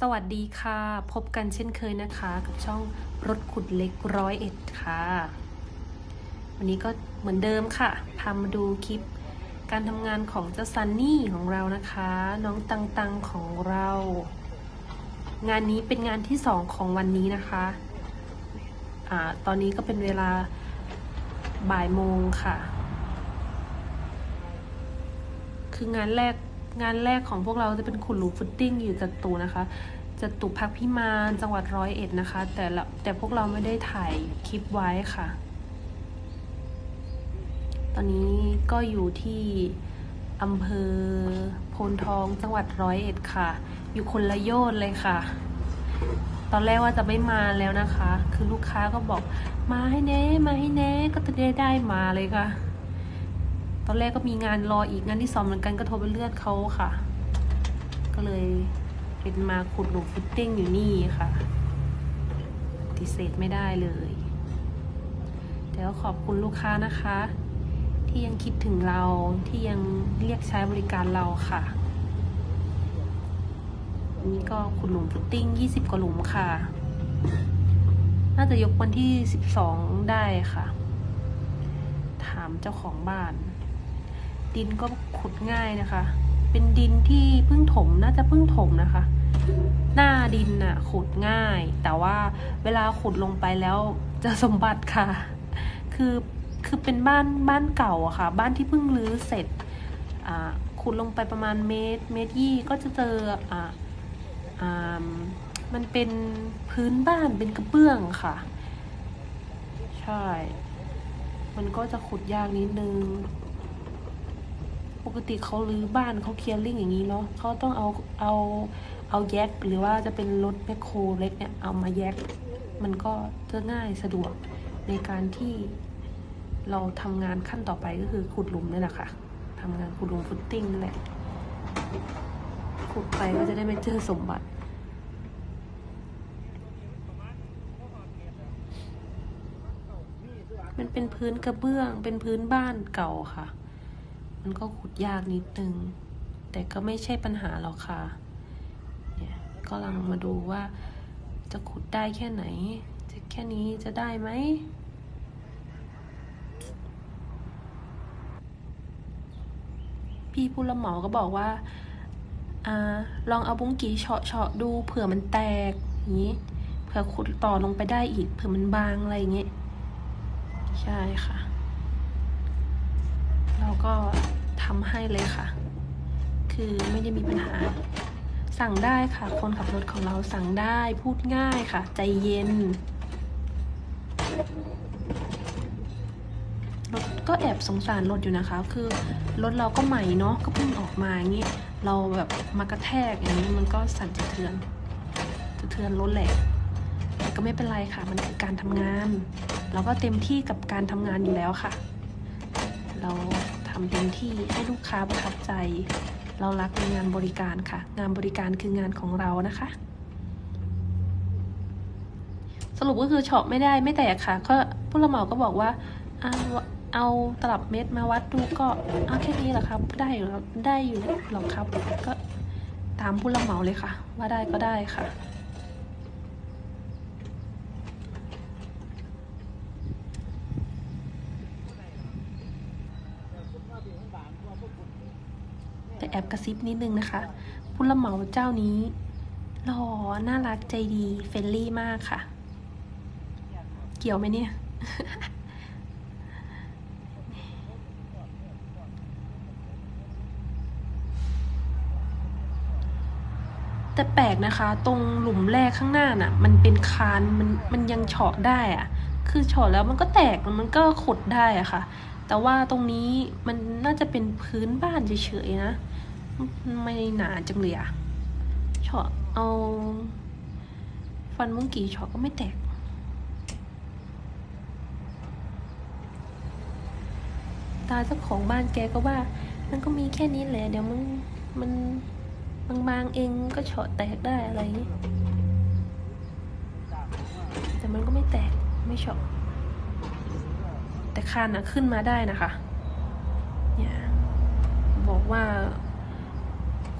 สวัสดีค่ะ พบกันเช่นเคยนะคะ กับช่องรถขุดเล็กร้อยเอ็ดค่ะ วันนี้ก็เหมือนเดิมค่ะพามาดูคลิป การทำงานของเจ้าซันนี่ของเรานะคะ น้องตังตังของเรา งานนี้เป็นงานที่สองของวันนี้นะคะอ่าตอนนี้ก็เป็นเวลาบ่ายโมงค่ะ คืองานแรก งานแรกของพวกเราจะเป็นขุดหลุมฟุตติ้งอยู่จตุนะคะจตุพักพิมานจังหวัดร้อยเอ็ดนะคะ แต่ละแต่พวกเราไม่ได้ถ่ายคลิปไว้ค่ะ ตอนนี้ก็อยู่ที่อำเภอโพนทองจังหวัดร้อยเอ็ดค่ะ อยู่คนละโยนเลยค่ะ ตอนแรกว่าจะไม่มาแล้วนะคะ คือลูกค้าก็บอกมาให้แน่มาให้แน่ก็จะได้ได้มาเลยค่ะ ตอนแรกก็มีงานรออีกงานที่สองเหมือนกันก็โทรไปเลือนเขาค่ะ ก็เลยเป็นมาขุดหลุมฟุตติ้งอยู่นี่ค่ะปฏิเสธไม่ได้เลยแต่ก็ขอบคุณลูกค้านะคะ ที่ยังคิดถึงเราที่ยังเรียกใช้บริการเราค่ะอันนี้ก็ขุดหลุมฟุตติ้ง 20 กว่าหลุมค่ะ น่าจะยกวันที่ 12 ได้ค่ะ ถามเจ้าของบ้าน ดินก็ขุดง่ายนะคะ เป็นดินที่เพิ่งถมน่าจะเพิ่งถมนะคะ หน้าดินน่ะขุดง่าย แต่ว่าเวลาขุดลงไปแล้วจะสมบัติค่ะ คือคือเป็นบ้านบ้านเก่าอะค่ะ บ้านที่เพิ่งรื้อเสร็จขุดลงไปประมาณเมตรเมตรยี่ก็จะเจออ่าอ่ามันเป็นพื้นบ้านเป็นกระเบื้องค่ะ ใช่ มันก็จะขุดยากนิดนึง ปกติเขารื้อบ้านเขาเคลียร์ลิงอย่างนี้เนาะเขาต้องเอาเอาเอาแยกหรือว่าจะเป็นรถแมคโครเล็กเนี่ยเอามาแยก มันก็จะง่ายสะดวกในการที่เราทำงานขั้นต่อไปก็คือขุดหลุมนี่แหละค่ะทำงานขุดหลุมฟุตติ้งนั่นแหละขุดไปก็จะได้ไม่เจอสมบัติมันเป็นพื้นกระเบื้อง เป็นพื้นบ้านเก่าค่ะ มันก็ขุดยากนิดนึง แต่ก็ไม่ใช่ปัญหาหรอกค่ะ เนี่ยก็ลังมาดูว่า จะขุดได้แค่ไหน จะแค่นี้จะได้ไหม พี่ผู้รับเหมาก็บอกว่าอ่าลองเอาบุ้งกี่เฉาะเฉาะดูเผื่อมันแตกอย่างนี้ เผื่อขุดต่อลงไปได้อีก เผื่อมันบางอะไรอย่างเงี้ยใช่ค่ะ เราก็ทำให้เลยค่ะ คือไม่ได้มีปัญหา สั่งได้ค่ะ คนขับรถของเราสั่งได้พูดง่ายค่ะ ใจเย็น รถก็แอบสงสารรถอยู่นะคะ คือรถเราก็ใหม่เนาะก็เพิ่งออกมาอย่างนี้เราแบบมากระแทกอย่างนี้มันก็สั่นสะเทือนสะเทือนรถแหละแต่ก็ไม่เป็นไรค่ะ มันคือการทำงาน เราก็เต็มที่กับการทำงานอยู่แล้วค่ะ เราทำเต็มที่ให้ลูกค้าประทับใจ เรารักในงานบริการค่ะ งานบริการคืองานของเรานะคะ สรุปก็คือเฉาะไม่ได้ไม่แตกค่ะก็ผู้รับเหมาก็บอกว่าเอาเอาตลับเม็ดมาวัดดูก็เอาแค่นี้แหละครับ ได้อยู่ได้อยู่หรอกครับ ก็ตามผู้รับเหมาเลยค่ะ ว่าได้ก็ได้ค่ะ แอบกระซิบนิดนึงนะคะ ผู้รับเหมาเจ้านี้หล่อน่ารักใจดีเฟรนลี่มากค่ะ เกี่ยวไหมเนี่ย แต่แปลกนะคะ ตรงหลุมแรกข้างหน้าน่ะ มันเป็นคานมันมันยังเฉาะได้อะคือเฉาะแล้วมันก็แตกมันก็ขุดได้อะค่ะแต่ว่าตรงนี้มันน่าจะเป็นพื้นบ้านเฉยๆนะ ไม่หนาจังเลยอะเฉาะเอาฟันมุ้งกี่เฉาะก็ไม่แตก ตาเจ้าของบ้านแกก็ว่า มันก็มีแค่นี้แหละ เดี๋ยวมึงมันบางๆเองก็เฉาะแตกได้อะไรอย่างนี้ แต่มันก็ไม่แตกไม่เฉาะแต่คานนะขึ้นมาได้นะคะ เนี่ย บอกว่า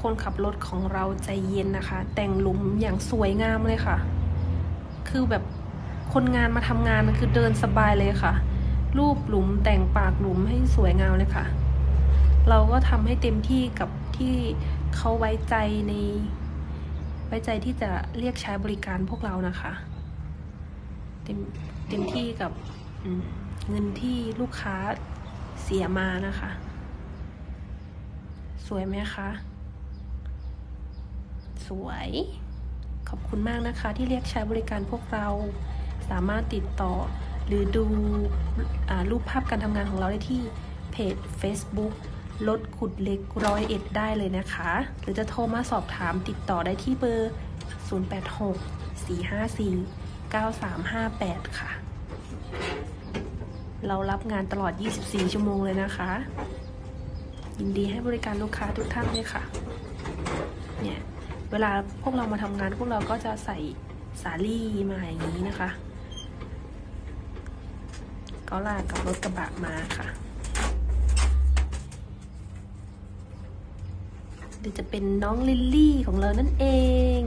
คนขับรถของเราใจเย็นนะคะ แต่งหลุมอย่างสวยงามเลยค่ะ คือแบบคนงานมาทำงานคือเดินสบายเลยค่ะ รูปหลุมแต่งปากหลุมให้สวยงามเลยค่ะ เราก็ทำให้เต็มที่กับที่เขาไว้ใจใน ไว้ใจที่จะเรียกใช้บริการพวกเรานะคะ เต็มเต็มที่กับเงินที่ลูกค้าเสียมานะคะ สวยไหมคะ สวย ขอบคุณมากนะคะที่เรียกใช้บริการพวกเรา สามารถติดต่อหรือดูอรูปภาพการทำงานของเราได้ที่เพจ Facebook รถขุดเล็กร้อยเอ็ดได้เลยนะคะ หรือจะโทรมาสอบถามติดต่อได้ที่เบอร์ 086 454 9358 ค่ะ เรารับงานตลอด 24 ชั่วโมงเลยนะคะ ยินดีให้บริการลูกค้าทุกท่านเลยค่ะ เนี่ย เวลาพวกเรามาทำงานพวกเราก็จะใส่สาลี่มาอย่างนี้นะคะ ก็ลากกับรถกระบะมาค่ะหรือจะเป็นน้องลิลลี่ของเรานั่นเอง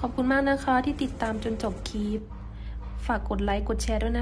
ขอบคุณมากนะคะที่ติดตามจนจบคลิป ฝากกดไลค์กดแชร์ด้วยนะ